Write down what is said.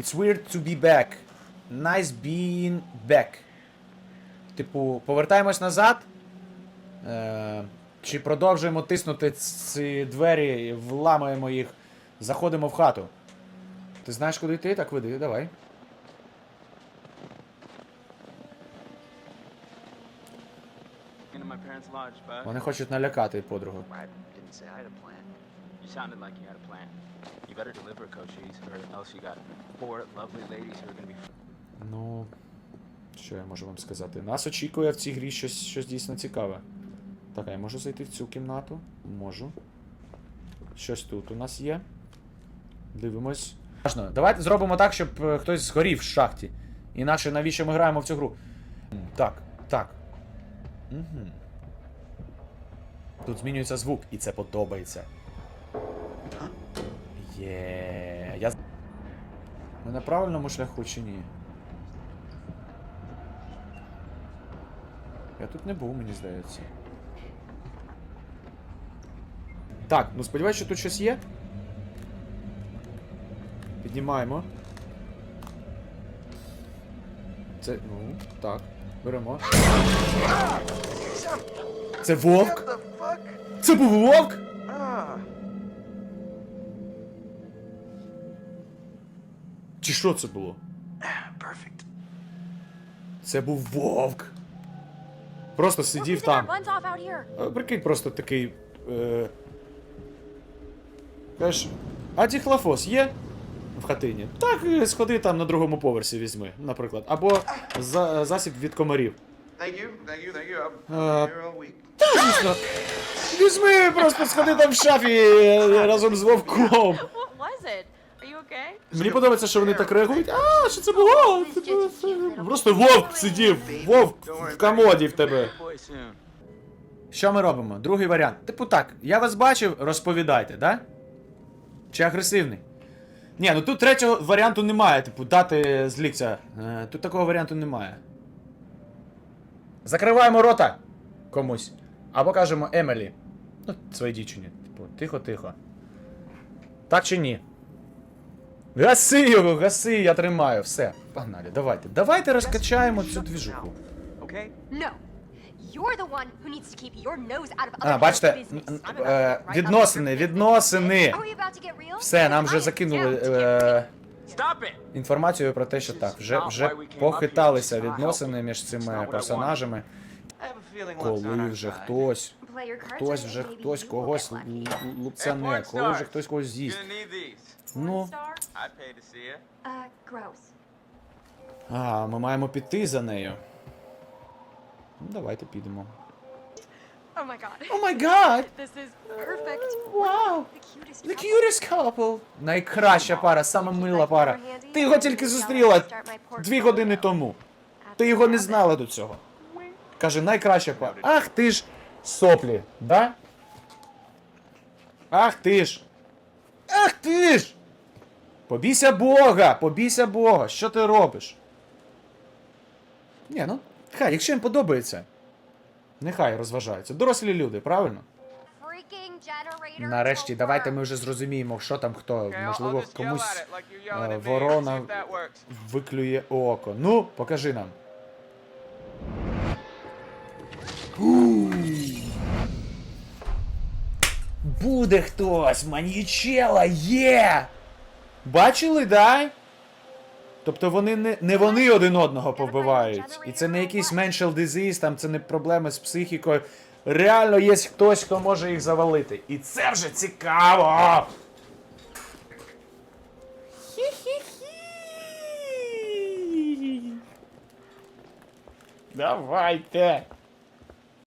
It's weird to be back. Nice being back. Типу, повертаємось назад. Е, чи продовжуємо тиснути ці двері, вламуємо їх, заходимо в хату. Ти знаєш, куди йти? Так веди, давай. Вони хочуть налякати подругу. Sounded like you had a plan. You better deliver, Cochise, or else you got four lovely ladies who are gonna be Ну. Що я можу вам сказати? Нас очікує в цій грі щось, щось дійсно цікаве. Так, а я можу зайти в цю кімнату? Можу. Щось тут у нас є. Дивимось. Давайте зробимо так, щоб е, хтось згорів в шахті. Інакше навіщо ми граємо в цю гру? Так, так. Угу. Тут змінюється звук, і це подобається. Є. Я. з- Ми на правильному шляху чи ні? Я тут не був, мені здається. Так, ну сподіваюся, що тут щось є. Піднімаємо. Це. Ну, так. Беремо. Це вовк? Це був вовк? Чи що це було? Perfect. Це був вовк. Просто сидів там. Е, Прикинь, просто такий. Е... Кажеш, а діхлофос є в хатині? Так, е, сходи там на другому поверсі візьми, наприклад. Або за, засіб від комарів. Thank you, thank you, thank you. I'm here all week. Звісно. Візьми, просто сходи там в шафі е, разом з вовком. Мені подобається, що вони так реагують. А, що це було? Типу, це- Просто вовк сидів, вовк в комоді в тебе. Що ми робимо? Другий варіант. Типу так, я вас бачив, розповідайте, да? Чи агресивний? Ні, ну тут третього варіанту немає, типу, дати злікця. Е, тут такого варіанту немає. Закриваємо рота комусь. Або кажемо Емелі. Ну, своїй дівчині. Типу, тихо-тихо. Так чи ні? Гаси його, гаси, я тримаю. Все, погнали, давайте. Давайте розкачаємо цю двіжуху. А, бачите, е, відносини, відносини. Все, нам вже закинули е, інформацію про те, що так, вже, вже похиталися відносини між цими персонажами. Коли вже хтось, хтось вже хтось когось лупцяне, коли вже хтось когось з'їсть. Ну, Porn pay to see it. Uh, gross. а, ми маємо піти за нею. Ну, давайте підемо. Oh my god. О май гад! This is perfect. Вау! The cutest couple. cutest couple! Найкраща пара, сама мила пара. Ти його тільки зустріла дві години тому. Ти його не знала до цього. Каже, найкраща пара. Ах ти ж соплі, да? Ах ти ж. Ах ти ж! Побійся Бога! Побійся Бога! Що ти робиш? Ні, ну, хай, якщо їм подобається, нехай розважаються. Дорослі люди, правильно? Нарешті, давайте ми вже зрозуміємо, що там хто. Можливо, комусь е, ворона виклює око. Ну, покажи нам. Буде хтось, маньячела, є! Бачили, да? Тобто вони не, не вони один одного повбивають. І це не якийсь mental disease, там це не проблеми з психікою. Реально є хтось, хто може їх завалити. І це вже цікаво! Хі-хі-хі. Давайте.